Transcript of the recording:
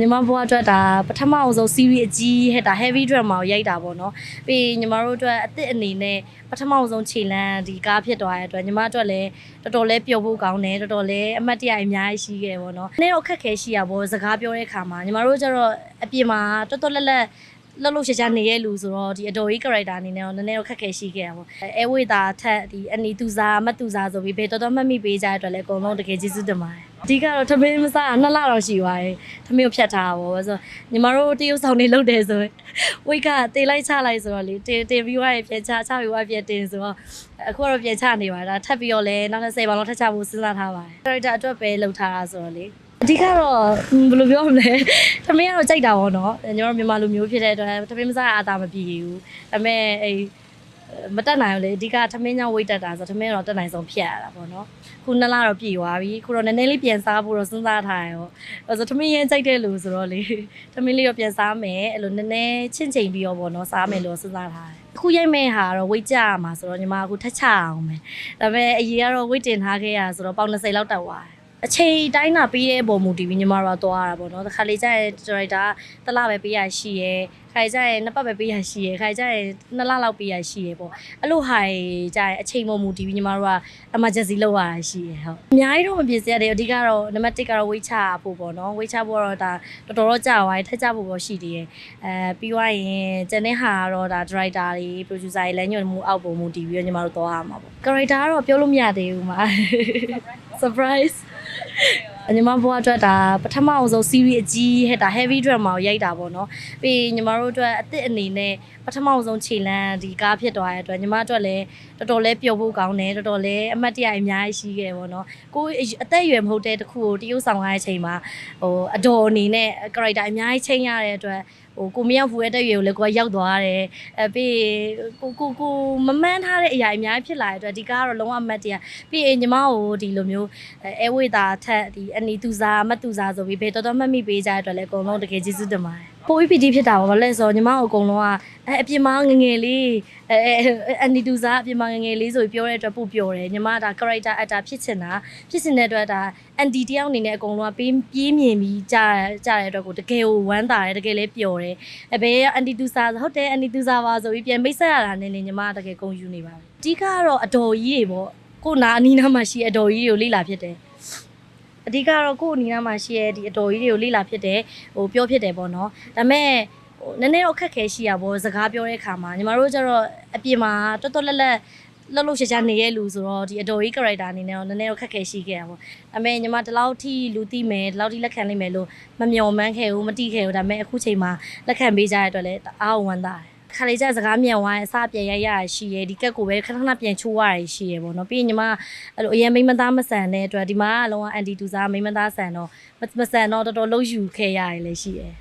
ညီမဘွားအတွက်ဒါပထမအောင်ဆုံး series အကြီးဟဲ့ဒါ heavy drama ကိုရိုက်တာပေါ့နော်ပြီးရင်ညီမတို့အတွက်အသစ်အနေနဲ့ပထမအောင်ဆုံးခြေလန်းဒီကားဖြစ်သွားတဲ့အတွက်ညီမအတွက်လည်းတော်တော်လေးပျော်ဖို့ကောင်းတယ်တော်တော်လေးအမှတ်တရအများကြီးရှိခဲ့ပေါ့နော်နည်းတော့ခက်ခဲရှိရပေါ့စကားပြောတဲ့ခါမှာညီမတို့ကျတော့အပြင်မှာတော်တော်လက်လက် လှုပ်လှုပ်ရှားရှားနေရလူဆိုတော့ဒီအတော်ကြီး character အနေနဲ့တော့နည်းနည်းတော့ခက်ခဲရှိခဲ့တာပေါ့အဲဝေတာထက်ဒီအနီသူစားမတ်သူစားဆိုပြီးဘေတော်တော်မှတ်မိပေးကြတဲ့အတွက်လည်းအကုန်လုံးတကယ်ကျေးဇူးတင်ပါတယ်အဓိကတော့ထမင်းမစားတာနှစ်လတော့ရှိသွားတယ်ထမင်းကိုဖြတ်ထားတာပေါ့ဆိုတော့ညီမတို့တရုပ်ဆောင်နေလုပ်တယ်ဆိုရင်ဝိတ်ကတေးလိုက်ချလိုက်ဆိုတော့လေတင်တင်ပြီးွားရပြန်ချချပြီးွားပြန်တင်ဆိုတော့အခုကတော့ပြန်ချနေပါတာထပ်ပြီးတော့လဲနောက်10ပေါင်လောက်ထပ်ချဖို့စဉ်းစားထားပါတယ် character အတွက်ပဲလုပ်ထားတာဆိုတော့လေ အဓိကတော့ဘယ်လိုပြောမလဲထမင်းကတော့ကြိုက်တာပေါ့နော်ညီမတို့မြန်မာလူမျိုးဖြစ်တဲ့အတွက်ထမင်းမစားအတာမပြေဘူးဒါပေမဲ့အဲမတက်နိုင်ဘူးလေအဓိကထမင်းကြောင့်ဝိတ်တက်တာဆိုထမင်းတော့တက်နိုင်ဆုံးဖြတ်ရတာပေါ့နော်ခုနှစ်လတော့ပြေသွားပြီခုတော့နည်းနည်းလေးပြန်စားဖို့တော့စဉ်းစားထားရရောအဲဆိုထမင်းရင်ကြိုက်တဲ့လူဆိုတော့လေထမင်းလေးတော့ပြန်စားမယ်အဲ့လိုနည်းနည်းချင့်ချိန်ပြီးတော့ပေါ့နော်စားမယ်လို့စဉ်းစားထားတယ်အခုရိုက်မဲ့ဟာတော့ဝိတ်ကြရမှာဆိုတော့ညီမအခုထက်ချအောင်မယ်ဒါပေမဲ့အရေးကတော့ဝိတ်တင်ထားခဲ့ရဆိုတော့ပေါင်20လောက်တက်သွားတယ် အချိန်တိုင်းတာပေးတဲ့ပုံမူတည်ပြီးညီမတို့ကသွားရတာပေါ့နော်။တစ်ခါလေကျရင်ဒါရိုက်တာတစ်လပဲပေးရရှိရဲ။ ခါကျရင်နှစ်ပတ်ပဲပေးရရှိရဲ။ခါကျရင်နှစ်လလောက်ပေးရရှိရဲပေါ့။အဲ့လိုဟာကျရင်အချိန်ပုံမူတည်ပြီးညီမတို့က emergency လောက်ရတာရှိရဲဟုတ်။အများကြီးတော့မပြင်စရတဲ့အဓိကတော့နံပါတ်1ကတော့ဝိတ်ချဖို့ပေါ့နော်။ဝိတ်ချဖို့တော့ဒါတော်တော်တော့ကြာသွားပြီထက်ကြဖို့ပေါ့ရှိသေးတယ်။အဲပြီးသွားရင်ကျန်တဲ့ဟာကတော့ဒါ director တွေ producer တွေလည်းညွှန်မှုအောက်ပုံမူတည်ပြီးတော့ညီမတို့သွားရမှာပေါ့။ character ကတော့ပြောလို့မရသေးဘူးမှာ surprise ညီမဘွားအတွက်ဒါပထမအောင်ဆုံး series အကြီးဟဲ့ဒါ heavy drama ကိုရိုက်တာပေါ့နော်ပြီးရင်ညီမတို့အတွက်အသစ်အနေနဲ့ပထမအောင်ဆုံးခြေလန်းဒီကားဖြစ်သွားတဲ့အတွက်ညီမအတွက်လည်းတော်တော်လေးပျော်ဖို့ကောင်းတယ်တော်တော်လေးအမှတ်တရအများကြီးရှိခဲ့ပေါ့နော်ကိုယ်အသက်အရွယ်မဟုတ်တဲ့တခုကိုတရုပ်ဆောင်ရတဲ့အချိန်မှာဟိုအတော်အနေနဲ့ character အများကြီးချိန်ရတဲ့အတွက်ဟိုကိုမရောက်ဘူးတဲ့တက်ရွယ်ကိုလည်းကိုကရောက်သွားတယ်အဲပြီးကိုကိုကိုမမှန်းထားတဲ့အရာအများကြီးဖြစ်လာတဲ့အတွက်ဒီကားကတော့လုံးဝအမှတ်တရပြီးရင်ညီမကိုဒီလိုမျိုးအဲဝေတာထက်ဒီအနီသူစားမတ်သူစားဆိုပြီးဘေတော်တော်မှတ်မိပေးကြတဲ့အတွက်လည်းအကုန်လုံးတကယ်ကျေးဇူးတင်ပါတယ်ပို EPD ဖြစ်တာပါဘာလဲဆိုတော့ညီမကိုအကုန်လုံးကအဲအပြင်မှာငငယ်လေးအဲအနီတူစားအပြင်မှာငငယ်လေးဆိုပြီးပြောတဲ့အတွက်ပို့ပြောတယ်ညီမဒါ character actor ဖြစ်ချင်တာဖြစ်ချင်တဲ့အတွက်ဒါ ND တယောက်အနေနဲ့အကုန်လုံးကပေးပြေးမြင်ပြီးကြားကြားတဲ့အတွက်ကိုတကယ်ကိုဝမ်းသာတယ်တကယ်လေးပျော်တယ်အဲဘယ်အန်တီတူစားဟုတ်တယ်အန်တီတူစားပါဆိုပြီးပြန်မိတ်ဆက်ရတာနဲ့နေညီမတကယ်ဂုဏ်ယူနေပါတယ်အဓိကကတော့အတော်ကြီးတွေပေါ့ကိုနာအနီးနားမှာရှိတဲ့အတော်ကြီးတွေကိုလေ့လာဖြစ်တယ် အဓိကတော့ကိုယ့်အနီးနားမှာရှိရဲ့ဒီအတော်ကြီးတွေကိုလေ့လာဖြစ်တယ်ဟိုပြောဖြစ်တယ်ပေါ့နော်ဒါပေမဲ့ဟိုနည်းနည်းတော့ခက်ခဲရှိရပေါ့စကားပြောတဲ့ခါမှာညီမတို့ကျတော့အပြင်မှာတော်တော်လက်လက်လှုပ်လှုပ်ရှားရှားနေရလူဆိုတော့ဒီအတော်ကြီး character အနေနဲ့တော့နည်းနည်းတော့ခက်ခဲရှိခဲ့တာပေါ့ဒါပေမဲ့ညီမဒီလောက်ထိလူသိမယ်ဒီလောက်ထိလက်ခံနိုင်မယ်လို့မမျှော်မှန်းခဲ့ဘူးမတိခဲ့ဘူးဒါပေမဲ့အခုချိန်မှာလက်ခံပေးကြတဲ့အတွက်လည်းတအားဝမ်းသာတယ် ခါလေးကျစကားမြန်ဝိုင်းအစပြန်ရရရရှိရဒီကက်ကိုပဲခဏခဏပြန်ချိုးရရရှိရပေါ့နော်ပြီးရင်ညီမအဲ့လိုအရင်မိမသားမဆန်တဲ့အတွက်ဒီမှာကလုံးဝအန်တီတူစားမိမသားဆန်တော့မဆန်တော့တော်တော်လှုပ်ယူခဲ့ရတယ်လည်းရှိတယ်